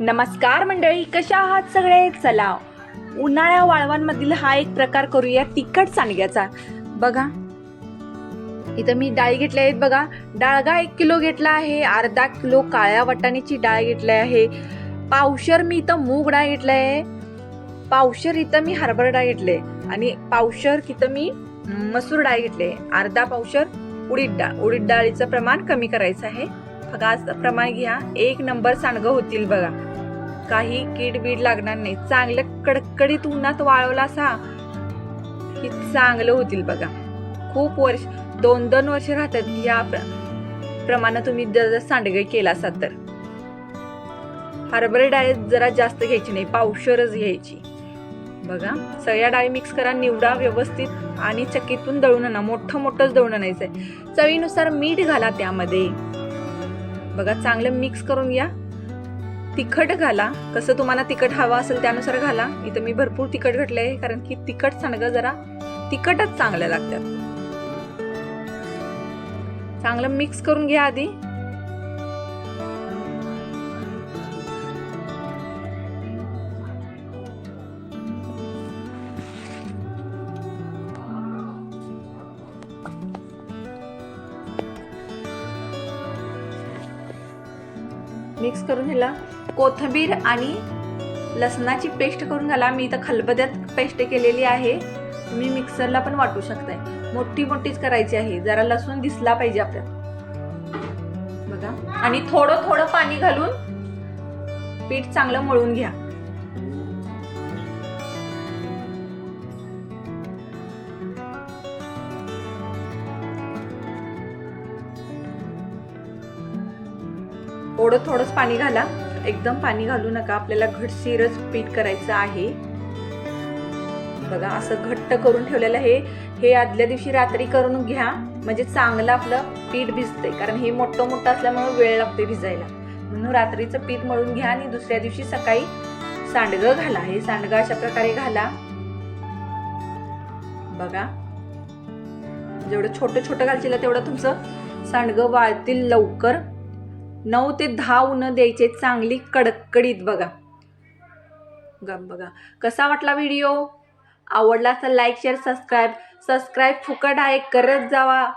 नमस्कार मंडळी कशा आहात सगळे? चला उन्हाळ्या वाळवांमधील हा एक प्रकार करूया तिखट सांडग्याचा. बघा इथं मी डाळी घेतल्या आहेत बघा. डाळगा एक किलो घेतला आहे अर्धा किलो काळ्या वाटाण्याची डाळ घेतली आहे. पावशर मी इथं मूग डाळ घेतलं आहे. पावशर इथं मी हरभरा डाळ घेतले आणि पावशर इथं मी मसूर डाळ घेतले अर्धा पावशर उडीद डाळ. उडीद डाळीचं प्रमाण कमी करायचं आहे. फगाच प्रमाण घ्या. एक नंबर सांडगं होतील बघा. काही कीड बीड लागणार नाही. चांगलं कडकडीत उन्हात वाळवला असा की चांगलं होतील बघा. खूप वर्ष दोन दोन वर्ष राहतात या प्र- प्रमाणे तुम्ही जर सांडगे केला असाल तर. हरभरा डाळी जरा जास्त घ्यायची नाही. पावशरच घ्यायची. बघा सगळ्या डाळी मिक्स करा निवडा व्यवस्थित आणि चकीतून दळून आणा. मोठं मोठंच दळून आणायचं आहे चवीनुसार मीठ घाला त्यामध्ये. बघा चांगलं मिक्स करून घ्या. तिखट घाला. कसं तुम्हाला तिखट हवं असेल त्यानुसार घाला. इथं मी भरपूर तिखट घातलं आहे कारण की तिखट सांडगं जरा तिखटच चांगल्या लागतात चांगलं मिक्स करून घ्या आधी. मिक्स करून ह्याला कोथिंबीर आणि लसणाची पेस्ट करून घाला. मी इथं खलबद्यात पेस्ट केलेली आहे. तुम्ही मिक्सरला पण वाटू शकताय. मोठी मोठीच करायची आहे. जरा लसूण दिसला पाहिजे आपल्याला. बघा. आणि थोडं थोडं पाणी घालून पीठ चांगलं मळून घ्या. थोडं थोडंच पाणी घाला. एकदम पाणी घालू नका. आपल्याला घटशीरच पीठ करायचं आहे. बघा असं घट्ट करून ठेवलेलं हे हे आदल्या दिवशी रात्री करून घ्या. म्हणजे चांगलं आपलं पीठ भिजतंय. कारण हे मोठं मोठं असल्यामुळे वेळ लागते भिजायला. म्हणून रात्रीचं पीठ मळून घ्या आणि दुसऱ्या दिवशी सकाळी सांडगं घाला. हे सांडगं अशा प्रकारे घाला. बघा. जेवढं छोटं छोटं घालशील तेवढं तुमचं सांडगं वाळतील लवकर. नऊ ते दहा उन्ह द्यायचे चांगली कडकडीत बघा. बघा. कसा वाटला व्हिडिओ? आवडला तर लाईक शेअर सबस्क्राईब सबस्क्राईब फुकट आहे करत जावा.